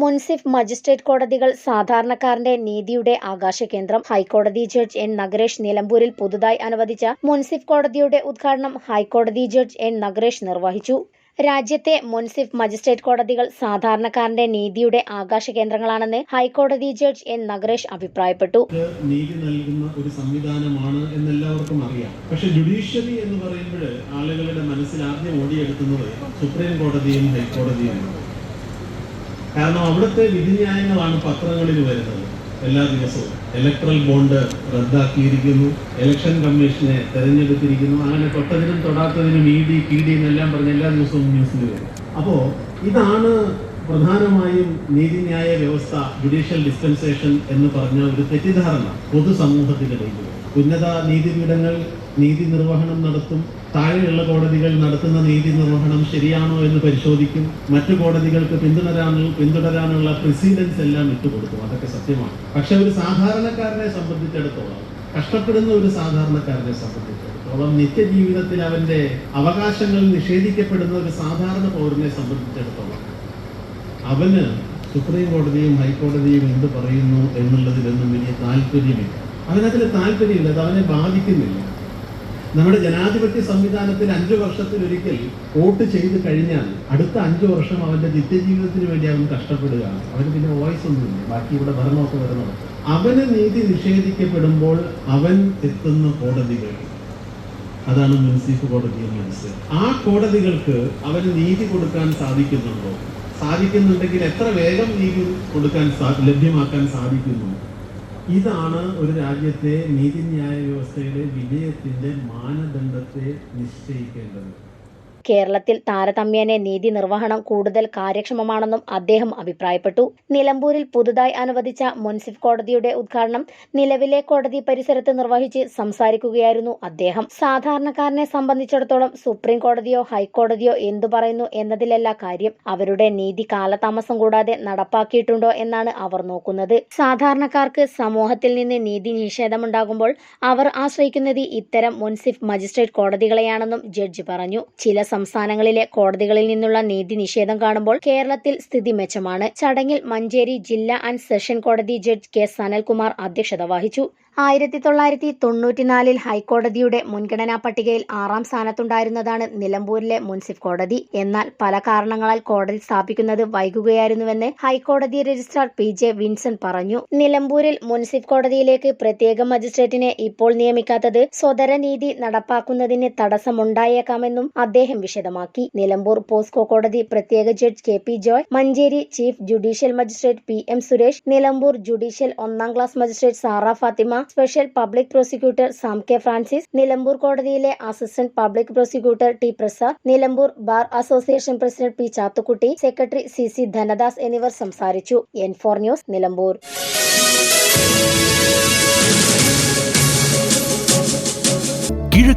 മുൻസിഫ് magistrate കോടതികൾ സാധാരണക്കാരന്റെ നീതിയുടെ ആകാശകേന്ദ്രം. ഹൈക്കോടതി ജഡ്ജ് എൻ നഗരേഷ് നിലമ്പൂരിൽ പുതുതായി അനുവദിച്ച മുൻസിഫ് കോടതിയുടെ ഉദ്ഘാടനം ഹൈക്കോടതി ജഡ്ജ് എൻ നഗരേഷ് നിർവഹിച്ചു. രാജ്യത്തെ മുൻസിഫ് മജിസ്ട്രേറ്റ് കോടതികൾ സാധാരണക്കാരന്റെ നീതിയുടെ ആകാശ കേന്ദ്രങ്ങളാണെന്ന് ഹൈക്കോടതി ജഡ്ജ് എൻ നഗരേഷ് അഭിപ്രായപ്പെട്ടു. നീതി നൽകുന്ന ഒരു സംവിധാനമാണ് എന്നെല്ലാവർക്കും അറിയാം. പക്ഷെ ജുഡീഷ്യറി എന്ന് പറയുമ്പോൾ ആളുകളുടെ മനസ്സിൽ ആദ്യം ഓടിയെടുക്കുന്നത് സുപ്രീം കോടതിയും ഹൈക്കോടതിയുമാണ്. കാരണം അവിടുത്തെ വിധിന്യായങ്ങളാണ് പത്രങ്ങളിൽ വരുന്നത്. എല്ലാ ദിവസവും ഇലക്ട്രൽ ബോണ്ട് റദ്ദാക്കിയിരിക്കുന്നു ഇലക്ഷൻ കമ്മീഷനെ തെരഞ്ഞെടുത്തിരിക്കുന്നു അങ്ങനെ തൊട്ടതിനും തൊടാത്തതിനും ഇ ഡി പി ഡി എന്നെല്ലാം പറഞ്ഞ് എല്ലാ ദിവസവും ന്യൂസിൽ വരും. അപ്പോൾ ഇതാണ് പ്രധാനമായും നീതിന്യായ വ്യവസ്ഥ ജുഡീഷ്യൽ ഡിസ്പെൻസേഷൻ എന്ന് പറഞ്ഞ ഒരു തെറ്റിദ്ധാരണ പൊതുസമൂഹത്തിനിടയിൽ ഉന്നത നീതിപീഠങ്ങൾ നീതി നിർവഹണം നടത്തും താഴെയുള്ള കോടതികൾ നടത്തുന്ന നീതി നിർവഹണം ശരിയാണോ എന്ന് പരിശോധിക്കും മറ്റു കോടതികൾക്ക് പിന്തുടരാനുള്ള പിന്തുടരാനുള്ള പ്രസിഡൻസ് എല്ലാം ഇട്ടുകൊടുക്കും. അതൊക്കെ സത്യമാണ്. പക്ഷെ ഒരു സാധാരണക്കാരനെ സംബന്ധിച്ചിടത്തോളം കഷ്ടപ്പെടുന്ന ഒരു സാധാരണക്കാരനെ സംബന്ധിച്ചിടത്തോളം നിത്യജീവിതത്തിൽ അവന്റെ അവകാശങ്ങൾ നിഷേധിക്കപ്പെടുന്ന ഒരു സാധാരണ പൗരനെ സംബന്ധിച്ചിടത്തോളം അവന് സുപ്രീം കോടതിയും ഹൈക്കോടതിയും എന്ത് പറയുന്നു എന്നുള്ളതിലൊന്നും വലിയ താല്പര്യമില്ല. അവനതിൽ താല്പര്യമില്ല അത് അവനെ ബാധിക്കുന്നില്ല. നമ്മുടെ ജനാധിപത്യ സംവിധാനത്തിൽ അഞ്ചു വർഷത്തിൽ ഒരിക്കൽ വോട്ട് ചെയ്ത് കഴിഞ്ഞാൽ അടുത്ത അഞ്ചു വർഷം അവന്റെ നിത്യജീവിതത്തിന് വേണ്ടി അവൻ കഷ്ടപ്പെടുക അവന് പിന്നെ വോയിസ് ഒന്നുമില്ല ബാക്കി ഇവിടെ ഭരണമൊക്കെ വരുന്നത്. അവന് നീതി നിഷേധിക്കപ്പെടുമ്പോൾ അവൻ എത്തുന്ന കോടതികൾ. അതാണ് മുൻസിഫ് കോടതി എന്ന് മനസ്സിലായി ആ കോടതികൾക്ക് അവന് നീതി കൊടുക്കാൻ സാധിക്കുന്നുണ്ടോ? സാധിക്കുന്നുണ്ടെങ്കിൽ എത്ര വേഗം നീതി കൊടുക്കാൻ ലഭ്യമാക്കാൻ സാധിക്കുന്നു? ഇതാണ് ഒരു രാജ്യത്തെ നീതിന്യായ വ്യവസ്ഥയുടെ വിജയത്തിന്റെ മാനദണ്ഡത്തെ നിശ്ചയിക്കേണ്ടത്. കേരളത്തിൽ താരതമ്യേന നീതി നിർവഹണം കൂടുതൽ കാര്യക്ഷമമാണെന്നും അദ്ദേഹം അഭിപ്രായപ്പെട്ടു. നിലമ്പൂരിൽ പുതുതായി അനുവദിച്ച മുൻസിഫ് കോടതിയുടെ ഉദ്ഘാടനം നിലവിലെ കോടതി പരിസരത്ത് നിർവഹിച്ച് സംസാരിക്കുകയായിരുന്നു അദ്ദേഹം. സാധാരണക്കാരനെ സംബന്ധിച്ചിടത്തോളം സുപ്രീം കോടതിയോ ഹൈക്കോടതിയോ എന്തു പറയുന്നു എന്നതിലല്ല കാര്യം. അവരുടെ നീതി കാലതാമസം കൂടാതെ നടപ്പാക്കിയിട്ടുണ്ടോ എന്നാണ് അവർ നോക്കുന്നത്. സാധാരണക്കാർക്ക് സമൂഹത്തിൽ നിന്ന് നീതി നിഷേധമുണ്ടാകുമ്പോൾ അവർ ആശ്രയിക്കുന്നത് ഇത്തരം മുൻസിഫ് മജിസ്ട്രേറ്റ് കോടതികളെയാണെന്നും ജഡ്ജി പറഞ്ഞു. ചില സംസ്ഥാനങ്ങളിലെ കോടതികളിൽ നിന്നുള്ള നീതി നിഷേധം കാണുമ്പോൾ കേരളത്തിൽ സ്ഥിതി മെച്ചമാണ്. ചടങ്ങിൽ മഞ്ചേരി ജില്ലാ ആൻഡ് സെഷൻ കോടതി ജഡ്ജ് കെ സനൽകുമാർ അധ്യക്ഷത വഹിച്ചു. ആയിരത്തി തൊള്ളായിരത്തി തൊണ്ണൂറ്റിനാലിൽ ഹൈക്കോടതിയുടെ മുൻഗണനാ പട്ടികയിൽ ആറാം സ്ഥാനത്തുണ്ടായിരുന്നതാണ് നിലമ്പൂരിലെ മുൻസിഫ് കോടതി. എന്നാൽ പല കാരണങ്ങളാൽ കോടതി സ്ഥാപിക്കുന്നത് വൈകുകയായിരുന്നുവെന്ന് ഹൈക്കോടതി രജിസ്ട്രാർ പി ജെ വിൻസെന്റ് പറഞ്ഞു. നിലമ്പൂരിൽ മുൻസിഫ് കോടതിയിലേക്ക് പ്രത്യേക മജിസ്ട്രേറ്റിനെ ഇപ്പോൾ നിയമിക്കാത്തത് സ്വതര നീതി നടപ്പാക്കുന്നതിന് തടസ്സമുണ്ടായേക്കാമെന്നും അദ്ദേഹം വിശദമാക്കി. നിലമ്പൂർ പോസ്കോ കോടതി പ്രത്യേക judge K P Joy Manjeri chief judicial magistrate P M Suresh Nilambur judicial ഒന്നാം class magistrate Sara Fathima special public prosecutor Sam K Francis Nilambur കോടതിയിലെ assistant public prosecutor T Prasad Nilambur bar association president P Chathukutty secretary C C Dhanadas എന്നിവർ സംസാരിച്ചു. N four news Nilambur.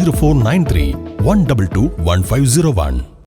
0493 122 1501.